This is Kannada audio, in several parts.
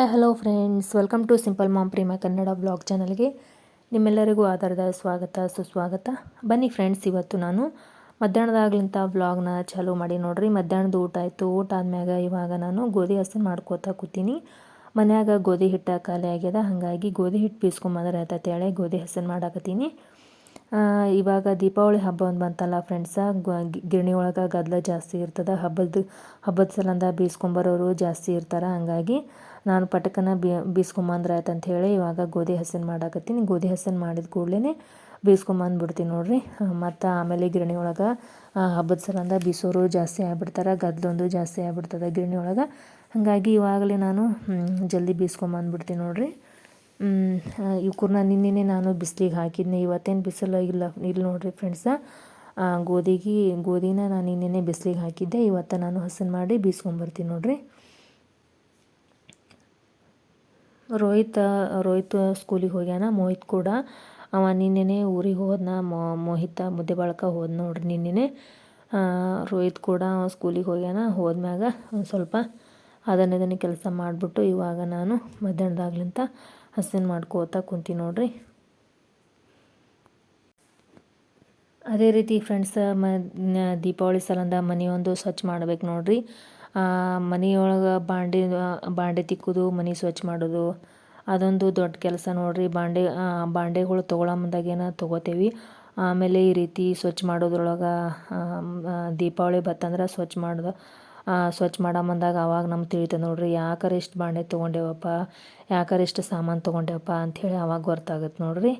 Hi hello friends welcome to simple mom Prema Kannada blog ಚಾನಲ್ಗೆ ನಿಮ್ಮೆಲ್ಲರಿಗೂ ಆಧಾರದ ಸ್ವಾಗತ, ಸುಸ್ವಾಗತ. ಬನ್ನಿ ಫ್ರೆಂಡ್ಸ್ ಇವತ್ತು ನಾನು ಮಧ್ಯಾಹ್ನದಾಗ್ಲಿಂತ ಬ್ಲಾಗ್ನ ಚಾಲೂ ಮಾಡಿ ನೋಡ್ರಿ. ಮಧ್ಯಾಹ್ನದ ಊಟ ಆಯಿತು. ಊಟ ಆದ್ಮ್ಯಾಗ ಇವಾಗ ನಾನು ಗೋಧಿ ಹಸನ್ ಮಾಡ್ಕೋತಾ ಕೂತೀನಿ. ಮನ್ಯಾಗ ಗೋಧಿ ಹಿಟ್ಟು ಖಾಲಿ ಆಗ್ಯದ. ಹಾಗಾಗಿ ಗೋಧಿ ಹಿಟ್ಟು ಬೀಸ್ಕೊಂಬಂದ್ರೆ ಆಯ್ತೈತೆ ಹೇಳಿ ಗೋಧಿ ಹಸನ್ ಮಾಡಾಕತ್ತೀನಿ. ಇವಾಗ ದೀಪಾವಳಿ ಹಬ್ಬ ಒಂದು ಬಂತಲ್ಲ ಫ್ರೆಂಡ್ಸ ಗಿರಣಿ ಒಳಗೆ ಗದ್ದಲ ಜಾಸ್ತಿ ಇರ್ತದೆ. ಹಬ್ಬದ ಹಬ್ಬದ ಸಲಂದ ಬೀಸ್ಕೊಂಬರೋರು ಜಾಸ್ತಿ ಇರ್ತಾರೆ. ಹಾಗಾಗಿ ನಾನು ಪಟಕನ ಬೀಸ್ಕೊಂಬಂದ್ರೆ ಆಯ್ತು ಹೇಳಿ ಇವಾಗ ಗೋಧಿ ಹಸನ್ ಮಾಡಾಕತ್ತೀನಿ. ಗೋಧಿ ಹಸನ್ ಮಾಡಿದ ಕೂಡಲೇ ಬೀಸ್ಕೊಂಬಂದ್ಬಿಡ್ತೀನಿ ನೋಡ್ರಿ. ಮತ್ತು ಆಮೇಲೆ ಗಿರಣಿ ಒಳಗೆ ಹಬ್ಬದ ಸಲಂದ ಬೀಸೋರು ಜಾಸ್ತಿ ಆಗಿಬಿಡ್ತಾರೆ ಗದ್ದಲೊಂದು ಜಾಸ್ತಿ ಆಗಿಬಿಡ್ತದೆ ಗಿರಣಿ ಒಳಗೆ. ಹಾಗಾಗಿ ಇವಾಗಲೇ ನಾನು ಜಲ್ದಿ ಬೀಸ್ಕೊಂಬಂದ್ಬಿಡ್ತೀನಿ ನೋಡ್ರಿ. ಇವ್ಕೂರ್ನ ನಿನ್ನೆ ನಾನು ಬಿಸಿಲಿಗೆ ಹಾಕಿದ್ನಿ. ಇವತ್ತೇನು ಬಿಸಿಲು ಇಲ್ಲ ಇಲ್ಲಿ ನೋಡ್ರಿ ಫ್ರೆಂಡ್ಸ. ಗೋಧಿಗೆ, ಗೋಧಿನ ನಾನು ನಿನ್ನೆ ಬಿಸಿಲಿಗೆ ಹಾಕಿದ್ದೆ. ಇವತ್ತು ನಾನು ಹಸನ್ ಮಾಡಿ ಬೀಸ್ಕೊಂಬರ್ತೀನಿ ನೋಡ್ರಿ. ರೋಹಿತ್ ರೋಹಿತ್ ಸ್ಕೂಲಿಗೆ ಹೋಗ್ಯಾನ, ಮೋಹಿತ್ ಕೂಡ. ಅವ ನಿನ್ನೆ ಊರಿಗೆ ಹೋದ್ನ ಮೋಹಿತ ಮುದ್ದೆ ಬಳಕ ಹೋದ್ ನೋಡ್ರಿ ನಿನ್ನೆ ರೋಹಿತ್ ಕೂಡ ಸ್ಕೂಲಿಗೆ ಹೋಗ್ಯಾನ, ಹೋದ್ಮ್ಯಾಗ ಒಂದು ಸ್ವಲ್ಪ ಅದನ್ನ ಇದನ್ನ ಕೆಲಸ ಮಾಡಿಬಿಟ್ಟು ಇವಾಗ ನಾನು ಮಧ್ಯಾಹ್ನದಾಗ್ಲಿಂತ ಹಸಿನ ಮಾಡ್ಕೋತಾ ಕುಂತೀನಿ ನೋಡ್ರಿ. ಅದೇ ರೀತಿ ಫ್ರೆಂಡ್ಸ್ ಮ, ದೀಪಾವಳಿ ಸಲಂದ ಮನೆಯೊಂದು ಸ್ವಚ್ಛ ಮಾಡ್ಬೇಕು ನೋಡ್ರಿ. ಮನೆಯೊಳಗೆ ಬಾಂಡೆ ಬಾಂಡೆ ತಿಕ್ಕೋದು, ಮನೆ ಸ್ವಚ್ಛ ಮಾಡೋದು, ಅದೊಂದು ದೊಡ್ಡ ಕೆಲಸ ನೋಡ್ರಿ. ಬಾಂಡೆ ಬಾಂಡೆಗಳು ತೊಗೊಳೋ ಮುಂದಾಗೇನ ತೊಗೋತೇವೆ. ಆಮೇಲೆ ಈ ರೀತಿ ಸ್ವಚ್ಛ ಮಾಡೋದ್ರೊಳಗೆ ದೀಪಾವಳಿ ಬತ್ತಂದ್ರೆ ಸ್ವಚ್ಛ ಮಾಡೋದು ಸ್ವಚ್ಛ ಮಾಡೋ ಬಂದಾಗ ಅವಾಗ ನಮ್ಗೆ ತಿಳಿತದೆ ನೋಡ್ರಿ. ಯಾಕರೆ ಇಷ್ಟು ಬಾಂಡೆ ತೊಗೊಂಡೇವಪ್ಪ, ಯಾಕರೆ ಇಷ್ಟು ಸಾಮಾನು ತೊಗೊಂಡೇವಪ್ಪ ಅಂಥೇಳಿ ಅವಾಗ ಗೊತ್ತಾಗುತ್ತೆ ನೋಡ್ರಿ.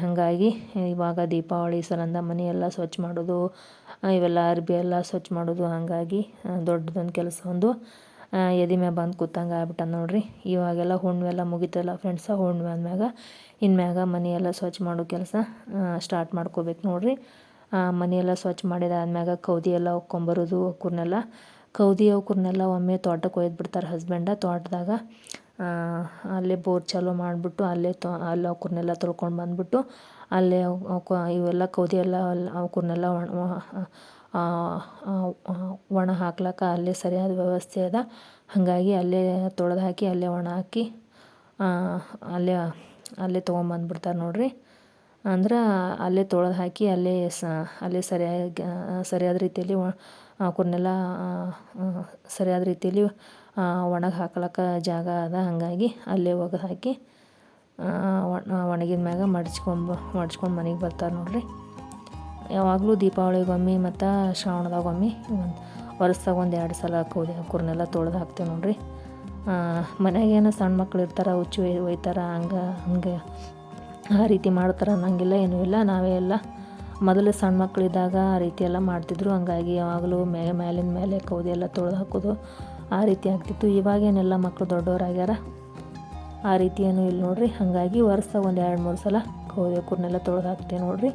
ಹಾಗಾಗಿ ಇವಾಗ ದೀಪಾವಳಿ ಸಲಂದ ಮನೆಯೆಲ್ಲ ಸ್ವಚ್ಛ ಮಾಡೋದು ಇವೆಲ್ಲ ಅರ್ಬಿ ಎಲ್ಲ ಸ್ವಚ್ಛ ಮಾಡೋದು, ಹಾಗಾಗಿ ದೊಡ್ಡದೊಂದು ಕೆಲಸ ಒಂದು ಎದೆ ಮ್ಯಾಗ ಬಂದು ಕೂತಂಗೆ ಆಗ್ಬಿಟ್ಟ ನೋಡ್ರಿ. ಇವಾಗೆಲ್ಲ ಹುಣ್ಣಿಮೆ ಎಲ್ಲ ಮುಗಿತಲ್ಲ ಫ್ರೆಂಡ್ಸ ಹುಣ್ಣಿಮೆ ಅಂದಮ್ಯಾಗ ಇನ್ಮ್ಯಾಗ ಮನೆಯೆಲ್ಲ ಸ್ವಚ್ಛ ಮಾಡೋ ಕೆಲಸ ಸ್ಟಾರ್ಟ್ ಮಾಡ್ಕೋಬೇಕು ನೋಡ್ರಿ. ಮನೆಯೆಲ್ಲ ಸ್ವಚ್ಛ ಮಾಡಿದಾದ್ಮ್ಯಾಗ ಕೌದಿ ಎಲ್ಲ ಒಕ್ಕೊಂಬರೋದು ಅವಕ್ಕೂರ್ನೆಲ್ಲ ಕೌದಿ ಒಕ್ಕರ್ನೆಲ್ಲ ಒಮ್ಮೆ ತೋಟಕ್ಕೆ ಒಯ್ದು ಬಿಡ್ತಾರೆ ಹಸ್ಬೆಂಡ ತೋಟದಾಗ ಅಲ್ಲೇ ಬೋರ್ ಚಾಲು ಮಾಡಿಬಿಟ್ಟು ಅಲ್ಲೇ ತೊ, ಅಲ್ಲಿ ಅವಕ್ಕೂರ್ನೆಲ್ಲ ತೊಳ್ಕೊಂಡು ಬಂದುಬಿಟ್ಟು ಅಲ್ಲೇ ಇವೆಲ್ಲ ಕೌದಿ ಎಲ್ಲ ಅವಕ್ಕೂರ್ನೆಲ್ಲ ಒಣ ಹಾಕ್ಲಕ್ಕ ಅಲ್ಲೇ ಸರಿಯಾದ ವ್ಯವಸ್ಥೆ ಅದ. ಹಾಗಾಗಿ ಅಲ್ಲೇ ತೊಳೆದು ಹಾಕಿ ಅಲ್ಲೇ ಒಣ ಹಾಕಿ ಅಲ್ಲೇ ಅಲ್ಲೇ ತೊಗೊಂಬಂದ್ಬಿಡ್ತಾರೆ ನೋಡಿರಿ. ಅಂದ್ರೆ ಅಲ್ಲೇ ತೊಳೆದು ಹಾಕಿ ಅಲ್ಲೇ ಸ, ಅಲ್ಲೇ ಸರಿಯಾಗಿ ಸರಿಯಾದ ರೀತಿಯಲ್ಲಿ ಅವ್ರನ್ನೆಲ್ಲ ಸರಿಯಾದ ರೀತಿಯಲ್ಲಿ ಒಣಗಿ ಹಾಕ್ಲಕ್ಕ ಜಾಗ ಅದ, ಹಾಗಾಗಿ ಅಲ್ಲೇ ಒಗೆದು ಹಾಕಿ ಒಣಗಿದ ಮ್ಯಾಗ ಮಡ್ಚ್ಕೊಂಬ ಮಡ್ಚ್ಕೊಂಡು ಮನೆಗೆ ಬರ್ತಾರೆ ನೋಡ್ರಿ. ಯಾವಾಗಲೂ ದೀಪಾವಳಿಗೊಮ್ಮೆ ಮತ್ತು ಶ್ರಾವಣದಾಗೊಮ್ಮೆ ಒಂದು ವರ್ಷದಾಗ ಒಂದು ಎರಡು ಸಲ ಕೂದಿ, ಕುರ್ನೆಲ್ಲ ತೊಳೆದು ಹಾಕ್ತೇವೆ ನೋಡ್ರಿ. ಮನೆಗೇನೋ ಸಣ್ಣ ಮಕ್ಳು ಇರ್ತಾರೆ, ಹುಚ್ಚು ಒಯ್ತಾರೆ, ಹಂಗೆ ಹಂಗೆ ಆ ರೀತಿ ಮಾಡ್ತಾರೆ ಅನ್ನಂಗಿಲ್ಲ, ಏನೂ ಇಲ್ಲ. ನಾವೇ ಎಲ್ಲ ಮೊದಲು ಸಣ್ಣ ಮಕ್ಕಳಿದ್ದಾಗ ಆ ರೀತಿ ಎಲ್ಲ ಮಾಡ್ತಿದ್ರು. ಹಂಗಾಗಿ ಯಾವಾಗಲೂ ಮೇ, ಮೇಲಿನ ಮೇಲೆ ಕೌದಿ ಎಲ್ಲ ತೊಳೆದು ಹಾಕೋದು ಆ ರೀತಿ ಆಗ್ತಿತ್ತು. ಇವಾಗೇನೆಲ್ಲ ಮಕ್ಕಳು ದೊಡ್ಡವರಾಗ್ಯಾರ? ಆ ರೀತಿ ಏನು ಇಲ್ಲ ನೋಡ್ರಿ. ಹಾಗಾಗಿ ವರ್ಷ ಒಂದು ಎರಡು ಮೂರು ಸಲ ಕೌದಿ ಕುರ್ನೆಲ್ಲ ತೊಳೆದು ಹಾಕ್ತೇವೆ ನೋಡ್ರಿ.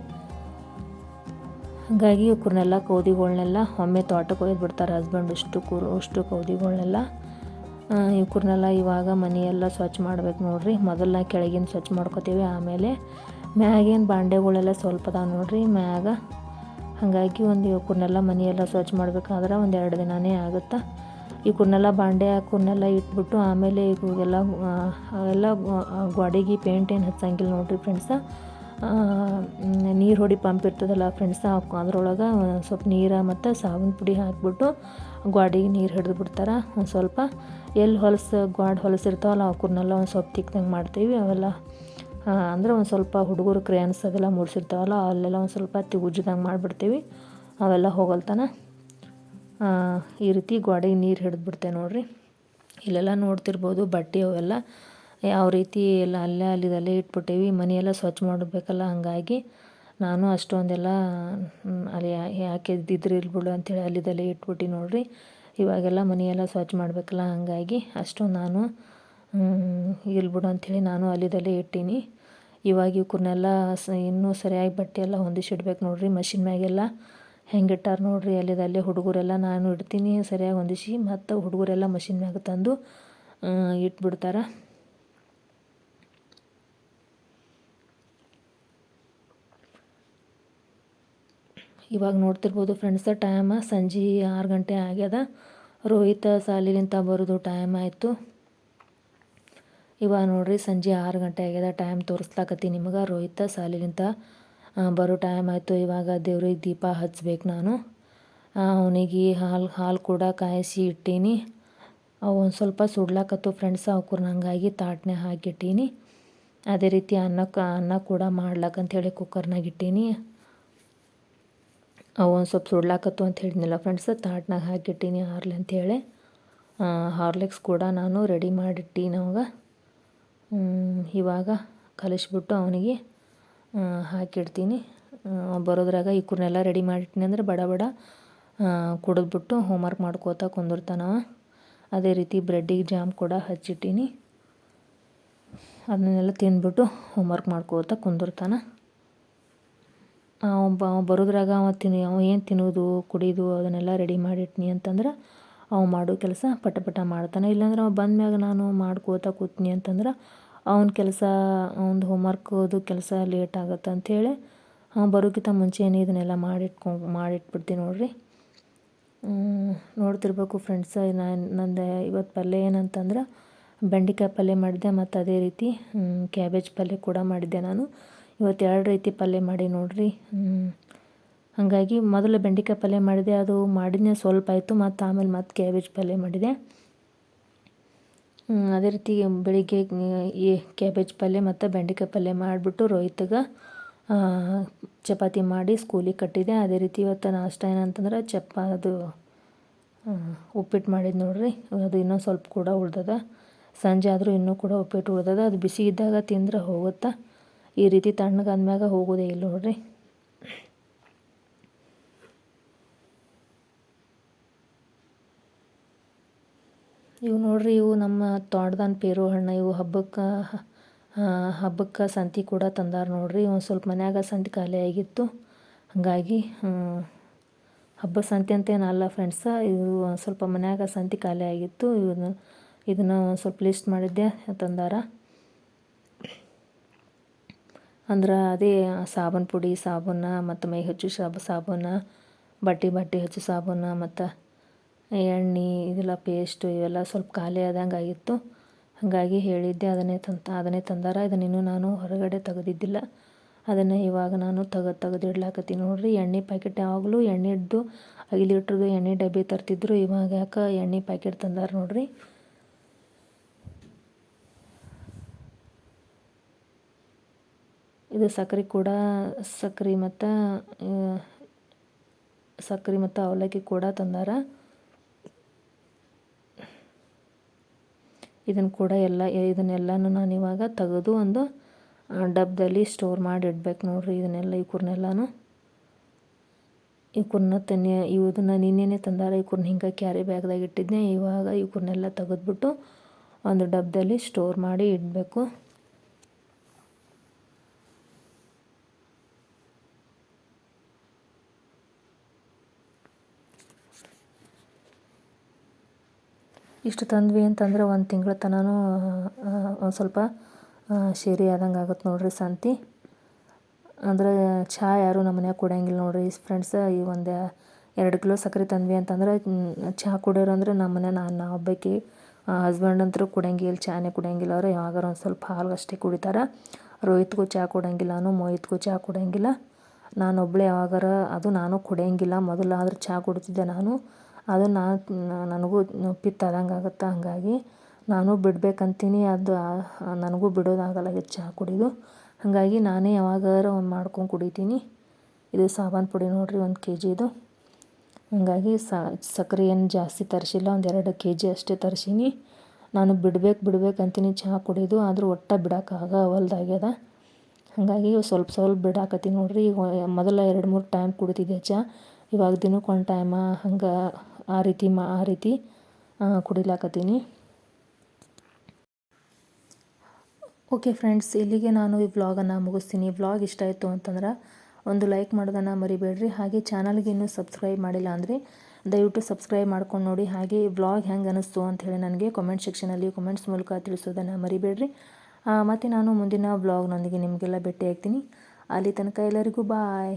ಹಾಗಾಗಿ ಇವ್ಕೂರ್ನೆಲ್ಲ ಕೌದಿಗಳನ್ನೆಲ್ಲ ಒಮ್ಮೆ ತೋಟಕ್ಕೆ ಒಯ್ದು ಬಿಡ್ತಾರೆ ಹಸ್ಬೆಂಡ್. ಇಷ್ಟು ಕೂರು ಅಷ್ಟು ಕೌದಿಗಳ್ನೆಲ್ಲ ಇವ್ಕೂರ್ನೆಲ್ಲ ಇವಾಗ ಮನೆಯೆಲ್ಲ ಸ್ವಚ್ಛ ಮಾಡ್ಬೇಕು ನೋಡ್ರಿ. ಮೊದಲ ಕೆಳಗಿನ ಸ್ವಚ್ಛ ಮಾಡ್ಕೋತೀವಿ, ಆಮೇಲೆ ಮ್ಯಾಗೇನು ಬಾಂಡೆಗಳೆಲ್ಲ ಸ್ವಲ್ಪ ಅದಾವೆ ನೋಡ್ರಿ. ಮ್ಯಾಗ ಹಾಗಾಗಿ ಒಂದು ಇವ್ಕೂರ್ನೆಲ್ಲ ಮನೆಯೆಲ್ಲ ಸ್ವಚ್ಛ ಮಾಡ್ಬೇಕಾದ್ರೆ ಒಂದು ಎರಡು ದಿನವೇ ಆಗುತ್ತೆ? ಇವ್ಕೂರ್ನೆಲ್ಲ ಬಾಂಡೆ ಹಾಕೋನ್ನೆಲ್ಲ ಇಟ್ಬಿಟ್ಟು ಆಮೇಲೆ ಇವಾಗೆಲ್ಲ ಎಲ್ಲ ಗೋಡೆಗೆ ಪೇಂಟ್ ಏನು ಹಚ್ಚಂಗಿಲ್ಲ ನೋಡಿರಿ ಫ್ರೆಂಡ್ಸ ನೀರು ಹೊಡಿ ಪಂಪ್ ಇರ್ತದಲ್ಲ ಫ್ರೆಂಡ್ಸ ಅದ್ರೊಳಗೆ ಸ್ವಲ್ಪ ನೀರು ಮತ್ತು ಸಾಬೂನು ಪುಡಿ ಹಾಕಿಬಿಟ್ಟು ಗೋಡೆಗೆ ನೀರು ಹಿಡಿದು ಬಿಡ್ತಾರೆ. ಒಂದು ಸ್ವಲ್ಪ ಎಲ್ಲಿ ಹೊಲಸು ಗೋಡೆ ಹೊಲಸಿರ್ತಾವಲ್ಲ ಇರ್ತಾವಲ್ಲ ಅವಕ್ಕೂರ್ನೆಲ್ಲ ಒಂದು ಸ್ವಲ್ಪ ತಿಕ್ದಂಗೆ ಮಾಡ್ತೀವಿ. ಅವೆಲ್ಲ ಅಂದ್ರೆ ಒಂದು ಸ್ವಲ್ಪ ಹುಡುಗರು ಕ್ರೇನ್ಸ್ ಅದೆಲ್ಲ ಮೂಡಿಸಿರ್ತಾವಲ್ಲ ಅಲ್ಲೆಲ್ಲ ಒಂದು ಸ್ವಲ್ಪ ಉಜ್ಜಿದಂಗೆ ಮಾಡಿಬಿಡ್ತೀವಿ. ಅವೆಲ್ಲ ಹೋಗಲ್ತನ. ಈ ರೀತಿ ಗೋಡೆಗೆ ನೀರು ಹಿಡಿದ್ಬಿಡ್ತೆ ನೋಡ್ರಿ. ಇಲ್ಲೆಲ್ಲ ನೋಡ್ತಿರ್ಬೋದು, ಬಟ್ಟೆ ಅವೆಲ್ಲ. ಯಾವ ರೀತಿ ಎಲ್ಲ ಅಲ್ಲೇ ಅಲ್ಲಿದಲ್ಲೇ ಇಟ್ಬಿಟ್ಟೇವಿ. ಮನೆಯೆಲ್ಲ ಸ್ವಚ್ಛ ಮಾಡಬೇಕಲ್ಲ, ಹಾಗಾಗಿ ನಾನು ಅಷ್ಟೊಂದೆಲ್ಲ ಅಲ್ಲಿ ಯಾಕೆ ಇದ್ದಿದ್ರೆ ಇಲ್ಬಿಡು ಬಿಡು ಅಂಥೇಳಿ ಅಲ್ಲಿದಲ್ಲೇ ಇಟ್ಬಿಟ್ಟು ನೋಡ್ರಿ. ಇವಾಗೆಲ್ಲ ಮನೆಯೆಲ್ಲ ಸ್ವಚ್ಛ ಮಾಡಬೇಕಲ್ಲ, ಹಾಗಾಗಿ ಅಷ್ಟೊಂದು ನಾನು ಇಲ್ಬಿಡು ಬಿಡು ಅಂಥೇಳಿ ನಾನು ಅಲ್ಲಿದಲ್ಲೇ ಇಟ್ಟೀನಿ. ಇವಾಗ ಇವಕ್ಕನ್ನೆಲ್ಲ ಸ, ಇನ್ನೂ ಸರಿಯಾಗಿ ಬಟ್ಟೆ ಎಲ್ಲ ಹೊಂದಿಸಿಡ್ಬೇಕು ನೋಡ್ರಿ. ಮಷಿನ್ ಮ್ಯಾಗೆಲ್ಲ ಹೆಂಗೆ ಇಟ್ಟಾರ ನೋಡ್ರಿ ಅಲ್ಲಿದಲ್ಲಿ ಹುಡುಗರೆಲ್ಲ ನಾನು ಇಡ್ತೀನಿ, ಸರಿಯಾಗಿ ಹೊಂದಿಸಿ, ಮತ್ತು ಹುಡುಗರೆಲ್ಲ ಮಷಿನ್ ಮ್ಯಾಗ ತಂದು ಇಟ್ಬಿಡ್ತಾರ. ಇವಾಗ ನೋಡ್ತಿರ್ಬೋದು ಫ್ರೆಂಡ್ಸ ಟೈಮ ಸಂಜೆ ಆರು ಗಂಟೆ ಆಗ್ಯದ. ರೋಹಿತ ಸಾಲಿಲಿಂತ ಬರೋದು ಟೈಮ್ ಆಯಿತು. ಇವಾಗ ನೋಡ್ರಿ ಸಂಜೆ ಆರು ಗಂಟೆ ಆಗ್ಯದ ಟೈಮ್ ತೋರಿಸ್ಲಾಕತ್ತಿ ನಿಮಗೆ ರೋಹಿತ ಸಾಲಿಲಿಂತ. ಬರೋ ಟೈಮ್ ಆಯಿತು, ಇವಾಗ ದೇವ್ರಿಗೆ ದೀಪ ಹಚ್ಬೇಕು ನಾನು. ಅವನಿಗೆ ಹಾಲು ಹಾಲು ಕೂಡ ಕಾಯಿಸಿ ಇಟ್ಟೀನಿ. ಅವು ಒಂದು ಸ್ವಲ್ಪ ಸುಡ್ಲಾಕತ್ತು ಫ್ರೆಂಡ್ಸ್ ಅವ್ಕೂರ್ನ ಹಂಗಾಗಿ ತಾಟ್ನೆ ಹಾಕಿಟ್ಟೀನಿ. ಅದೇ ರೀತಿ ಅನ್ನಕ್ಕೆ ಅನ್ನ ಕೂಡ ಮಾಡ್ಲಾಕಂಥೇಳಿ ಕುಕ್ಕರ್ನಾಗ ಇಟ್ಟೀನಿ. ಅವು ಒಂದು ಸ್ವಲ್ಪ ಸುಡ್ಲಾಕತ್ತು ಅಂತ ಹೇಳಿದ್ನಲ್ಲ ಫ್ರೆಂಡ್ಸ್ ತಾಟ್ನಾಗ ಹಾಕಿಟ್ಟೀನಿ ಹಾರ್ಲಿ ಅಂಥೇಳಿ ಹಾರ್ಲಿಕ್ಸ್ ಕೂಡ ನಾನು ರೆಡಿ ಮಾಡಿಟ್ಟೀನಿ ಅವಾಗ. ಇವಾಗ ಕಲಿಸ್ಬಿಟ್ಟು ಅವನಿಗೆ. ಹಾಕಿಡ್ತೀನಿ. ಬರೋದ್ರಾಗ ಇವ್ರನ್ನೆಲ್ಲ ರೆಡಿ ಮಾಡಿಟ್ಟಿನಿ ಅಂದ್ರೆ ಬಡ ಬಡ ಕುಡಿದ್ಬಿಟ್ಟು ಹೋಮ್ವರ್ಕ್ ಮಾಡ್ಕೋತಾ ಕುಂದಿರ್ತಾನ. ಅದೇ ರೀತಿ ಬ್ರೆಡ್ಡಿಗೆ ಜಾಮ್ ಕೂಡ ಹಚ್ಚಿಟ್ಟೀನಿ. ಅದನ್ನೆಲ್ಲ ತಿಂದ್ಬಿಟ್ಟು ಹೋಮ್ವರ್ಕ್ ಮಾಡ್ಕೋತಾ ಕುಂದಿರ್ತಾನೆ. ಅವ ಬರೋದ್ರಾಗ ಅವ ತಿನ್, ಅವ ಏನು ತಿನ್ನೋದು ಕುಡಿಯೋದು ಅದನ್ನೆಲ್ಲ ರೆಡಿ ಮಾಡಿಟ್ನಿ ಅಂತಂದ್ರೆ ಅವ ಮಾಡೋ ಕೆಲಸ ಪಟ ಪಟ ಮಾಡ್ತಾನೆ. ಇಲ್ಲಾಂದ್ರೆ ಅವ ಬಂದ್ಮ್ಯಾಗ ನಾನು ಮಾಡ್ಕೋತ ಕೂತ್ನಿ ಅಂತಂದ್ರೆ ಅವನ ಕೆಲಸ, ಅವ್ನದು ಹೋಮ್ವರ್ಕದು ಕೆಲಸ ಲೇಟ್ ಆಗುತ್ತೆ ಅಂಥೇಳಿ, ಹಾಂ ಬರೋಕ್ಕಿಂತ ಮುಂಚೆನೇ ಇದನ್ನೆಲ್ಲ ಮಾಡಿಟ್ಕೊ, ಮಾಡಿಟ್ಬಿಡ್ತೀನಿ ನೋಡಿರಿ. ನೋಡ್ತಿರ್ಬೇಕು ಫ್ರೆಂಡ್ಸ ನಾನು, ನಂದು ಇವತ್ತು ಪಲ್ಯ ಏನಂತಂದ್ರೆ, ಬೆಂಡೆಕಾಯಿ ಪಲ್ಯ ಮಾಡಿದ್ದೆ ಮತ್ತು ಅದೇ ರೀತಿ ಕ್ಯಾಬೇಜ್ ಪಲ್ಯ ಕೂಡ ಮಾಡಿದ್ದೆ ನಾನು. ಇವತ್ತು ಎರಡು ರೀತಿ ಪಲ್ಯ ಮಾಡಿ ನೋಡಿರಿ. ಹಾಗಾಗಿ ಮೊದಲು ಬೆಂಡೆಕಾಯಿ ಪಲ್ಯ ಮಾಡಿದೆ, ಅದು ಮಾಡಿದ್ನೇ ಸ್ವಲ್ಪ ಆಯಿತು, ಮತ್ತು ಆಮೇಲೆ ಮತ್ತು ಕ್ಯಾಬೇಜ್ ಪಲ್ಯ ಮಾಡಿದೆ. ಅದೇ ರೀತಿ ಬೆಳಿಗ್ಗೆ ಈ ಕ್ಯಾಬೇಜ್ ಪಲ್ಯ ಮತ್ತು ಬೆಂಡೆಕಾಯಿ ಪಲ್ಯ ಮಾಡಿಬಿಟ್ಟು ರೋಹಿತ್ಗೆ ಚಪಾತಿ ಮಾಡಿ ಸ್ಕೂಲಿಗೆ ಕಟ್ಟಿದೆ. ಅದೇ ರೀತಿ ಇವತ್ತು ನಾಷ್ಟ ಏನಂತಂದ್ರೆ ಚಪ್ಪ ಅದು ಉಪ್ಪಿಟ್ಟು ಮಾಡಿದ್ದು ನೋಡ್ರಿ. ಅದು ಇನ್ನೂ ಸ್ವಲ್ಪ ಕೂಡ ಉಳ್ದದ. ಸಂಜೆ ಆದರೂ ಇನ್ನೂ ಕೂಡ ಉಪ್ಪಿಟ್ಟು ಉಳ್ದದ. ಅದು ಬಿಸಿ ಇದ್ದಾಗ ತಿಂದ್ರೆ ಹೋಗುತ್ತಾ? ಈ ರೀತಿ ತಣ್ಣಗಾದ್ಮ್ಯಾಗ ಹೋಗೋದೇ ಇಲ್ಲ ನೋಡ್ರಿ. ಇವು ನೋಡ್ರಿ, ಇವು ನಮ್ಮ ತೋಟದಾನ ಪೇರು ಹಣ್ಣು, ಇವು ಹಬ್ಬಕ್ಕೆ ಹಬ್ಬಕ್ಕೆ ಸಂತಿ ಕೂಡ ತಂದಾರ ನೋಡ್ರಿ. ಒಂದು ಸ್ವಲ್ಪ ಮನ್ಯಾಗ ಸಂತಿ ಖಾಲಿ ಆಗಿತ್ತು. ಹಾಗಾಗಿ ಹಬ್ಬ ಸಂತಿ ಅಂತ ಏನಲ್ಲ ಫ್ರೆಂಡ್ಸ ಇವು ಸ್ವಲ್ಪ ಮನ್ಯಾಗ ಸಂತಿ ಖಾಲಿ ಆಗಿತ್ತು. ಇವನ್ನ ಇದನ್ನು ಒಂದು ಸ್ವಲ್ಪ ಲಿಸ್ಟ್ ಮಾಡಿದ್ದೆ ತಂದಾರ. ಅಂದ್ರೆ ಅದೇ ಸಾಬೂನು ಪುಡಿ, ಸಾಬೂನ ಮತ್ತು ಮೈ ಹಚ್ಚು ಸಾಬ್ ಸಾಬೂನ, ಬಟ್ಟೆ ಬಟ್ಟೆ ಹಚ್ಚು ಸಾಬೂನ ಮತ್ತು ಎಣ್ಣೆ, ಇದೆಲ್ಲ ಪೇಸ್ಟು ಇವೆಲ್ಲ ಸ್ವಲ್ಪ ಖಾಲಿ ಆದಂಗೆ ಆಗಿತ್ತು. ಹಾಗಾಗಿ ಹೇಳಿದ್ದೆ, ಅದನ್ನೇ ತಂತ, ಅದನ್ನೇ ತಂದಾರ. ಇದನ್ನಿನ್ನೂ ನಾನು ಹೊರಗಡೆ ತೆಗೆದಿದ್ದಿಲ್ಲ. ಅದನ್ನು ಇವಾಗ ನಾನು ತೆಗೆದು ತೆಗೆದು ಇಡ್ಲಾಕತ್ತೀನಿ ನೋಡಿರಿ. ಎಣ್ಣೆ ಪ್ಯಾಕೆಟ್ ಯಾವಾಗಲೂ ಎಣ್ಣೆದ್ದು ಐದು ಲೀಟ್ರದ್ದು ಎಣ್ಣೆ ಡಬ್ಬಿ ತರ್ತಿದ್ರು. ಇವಾಗ ಯಾಕೆ ಎಣ್ಣೆ ಪ್ಯಾಕೆಟ್ ತಂದಾರ ನೋಡಿರಿ. ಇದು ಸಕ್ರೆ ಕೂಡ, ಸಕ್ರೆ ಮತ್ತು ಸಕ್ರೆ ಮತ್ತು ಅವಲಕ್ಕಿ ಕೂಡ ತಂದಾರ. ಇದನ್ನು ಕೂಡ ಎಲ್ಲ, ಇದನ್ನೆಲ್ಲನೂ ನಾನು ಇವಾಗ ತೆಗೆದು ಒಂದು ಡಬ್ಬದಲ್ಲಿ ಸ್ಟೋರ್ ಮಾಡಿ ಇಡ್ಬೇಕು ನೋಡಿರಿ ಇದನ್ನೆಲ್ಲ ಇವ್ರನ್ನೆಲ್ಲನೂ ಇವ್ರನ್ನ ತನ್ನಿ, ಇವುದನ್ನು ನಿನ್ನೆನೆ ತಂದಾರ ಇವ್ರನ್ನ ಹಿಂಗೆ ಕ್ಯಾರಿ ಬ್ಯಾಗ್ದಾಗ ಇಟ್ಟಿದ್ದೆ ಇವಾಗ ಇವ್ರನ್ನೆಲ್ಲ ತೆಗೆದ್ಬಿಟ್ಟು ಒಂದು ಡಬ್ಬದಲ್ಲಿ ಸ್ಟೋರ್ ಮಾಡಿ ಇಡಬೇಕು. ಇಷ್ಟು ತಂದ್ವಿ ಅಂತಂದ್ರೆ ಒಂದು ತಿಂಗಳ ತನೂ ಒಂದು ಸ್ವಲ್ಪ ಶೇರಿ ಆದಂಗೆ ಆಗುತ್ತೆ ನೋಡಿರಿ ಸಂತಿ. ಅಂದ್ರೆ ಚಹಾ ಯಾರೂ ನಮ್ಮ ಮನ್ಯಾಗ ಕುಡಿಯಂಗಿಲ್ಲ ನೋಡಿರಿ. ಫ್ರೆಂಡ್ಸ್ ಈ ಒಂದು ಎರಡು ಕಿಲೋ ಸಕ್ಕರೆ ತಂದ್ವಿ ಅಂತಂದ್ರೆ ಚಹಾ ಕುಡಿಯೋರು ಅಂದ್ರೆ ನಮ್ಮ ಮನೆ ನಾನು ನಾ ಒಬ್ಬಾಕಿ ಹಸ್ಬೆಂಡ್ ಅಂತೂ ಕುಡಿಯಂಗಿಲ್ಲ ಚಹಾನೇ ಕುಡಿಯಂಗಿಲ್ಲ ಅವ್ರು. ಯಾವಾಗಾರ ಒಂದು ಸ್ವಲ್ಪ ಹಾಲು ಅಷ್ಟೇ ಕುಡಿತಾರೆ. ರೋಹಿತ್ಗೂ ಚಹಾ ಕೊಡೋಂಗಿಲ್ಲ ಮೋಹಿತ್ಗೂ ಚಹಾ ಕುಡಿಯಂಗಿಲ್ಲ. ನಾನು ಒಬ್ಬಳೇ ಯಾವಾಗಾರ, ಅದು ನಾನು ಕುಡಿಯಂಗಿಲ್ಲ. ಮೊದಲಾದ್ರೆ ಚಹಾ ಕುಡಿತಿದ್ದೆ ನಾನು. ಅದು ನಾನು ನನಗೂ ಪಿತ್ತ ಆದಂಗೆ ಆಗುತ್ತೆ ಹಾಗಾಗಿ ನಾನು ಬಿಡ್ಬೇಕಂತೀನಿ, ಅದು ನನಗೂ ಬಿಡೋದಾಗಲ್ಲಾಗೈತೆ ಚಹಾ ಕುಡಿಯೋದು ಹಾಗಾಗಿ ನಾನೇ ಯಾವಾಗಾರ ಒಂದು ಮಾಡ್ಕೊಂಡು ಕುಡಿತೀನಿ. ಇದು ಸಾಬಾನು ಪುಡಿ ನೋಡಿರಿ, ಒಂದು ಕೆ ಜಿದು ಹಾಗಾಗಿ ಸಕ್ಕರೆ ಏನು ಜಾಸ್ತಿ ತರಿಸಿಲ್ಲ, ಒಂದು ಎರಡು ಕೆ ಜಿ ಅಷ್ಟೇ ತರಿಸೀನಿ. ನಾನು ಬಿಡ್ಬೇಕು ಬಿಡ್ಬೇಕು ಅಂತೀನಿ ಚಹಾ ಕುಡಿಯೋದು ಆದರೂ ಒಟ್ಟು ಬಿಡೋಕ್ಕಾಗವಲ್ದಾಗ್ಯದ ಹಾಗಾಗಿ ಸ್ವಲ್ಪ ಸ್ವಲ್ಪ ಬಿಡಾಕತ್ತೀನಿ ನೋಡಿರಿ, ಈಗ ಮೊದಲ ಎರಡು ಮೂರು ಟೈಮ್ ಕುಡಿತಿದ್ದೆ ಚಹಾ. ಇವಾಗ ದಿನಕ್ಕೆ ಒಂದು ಟೈಮ ಹಂಗೆ ಆ ರೀತಿ ಮಾ, ಆ ರೀತಿ ಕುಡಿಲಾಕತ್ತೀನಿ. ಓಕೆ ಫ್ರೆಂಡ್ಸ್ ಇಲ್ಲಿಗೆ ನಾನು ಈ ವ್ಲಾಗನ್ನು ಮುಗಿಸ್ತೀನಿ. ವ್ಲಾಗ್ ಇಷ್ಟ ಆಯಿತು ಅಂತಂದ್ರೆ ಒಂದು ಲೈಕ್ ಮಾಡೋದನ್ನು ಮರಿಬೇಡ್ರಿ. ಹಾಗೆ ಚಾನಲ್ಗೆ ಇನ್ನೂ ಸಬ್ಸ್ಕ್ರೈಬ್ ಮಾಡಿಲ್ಲ ಅಂದರೆ ದಯವಿಟ್ಟು ಸಬ್ಸ್ಕ್ರೈಬ್ ಮಾಡ್ಕೊಂಡು ನೋಡಿ. ಹಾಗೆ ಈ ವ್ಲಾಗ್ ಹೆಂಗೆ ಅನ್ನಿಸ್ತು ಅಂಥೇಳಿ ನನಗೆ ಕಮೆಂಟ್ ಸೆಕ್ಷನಲ್ಲಿ ಕಮೆಂಟ್ಸ್ ಮೂಲಕ ತಿಳಿಸೋದನ್ನು ಮರಿಬೇಡ್ರಿ. ಮತ್ತು ನಾನು ಮುಂದಿನ ವ್ಲಾಗ್ನೊಂದಿಗೆ ನಿಮಗೆಲ್ಲ ಭೇಟಿ ಆಗ್ತೀನಿ ಅಲ್ಲಿ ತನಕ ಎಲ್ಲರಿಗೂ ಬಾಯ್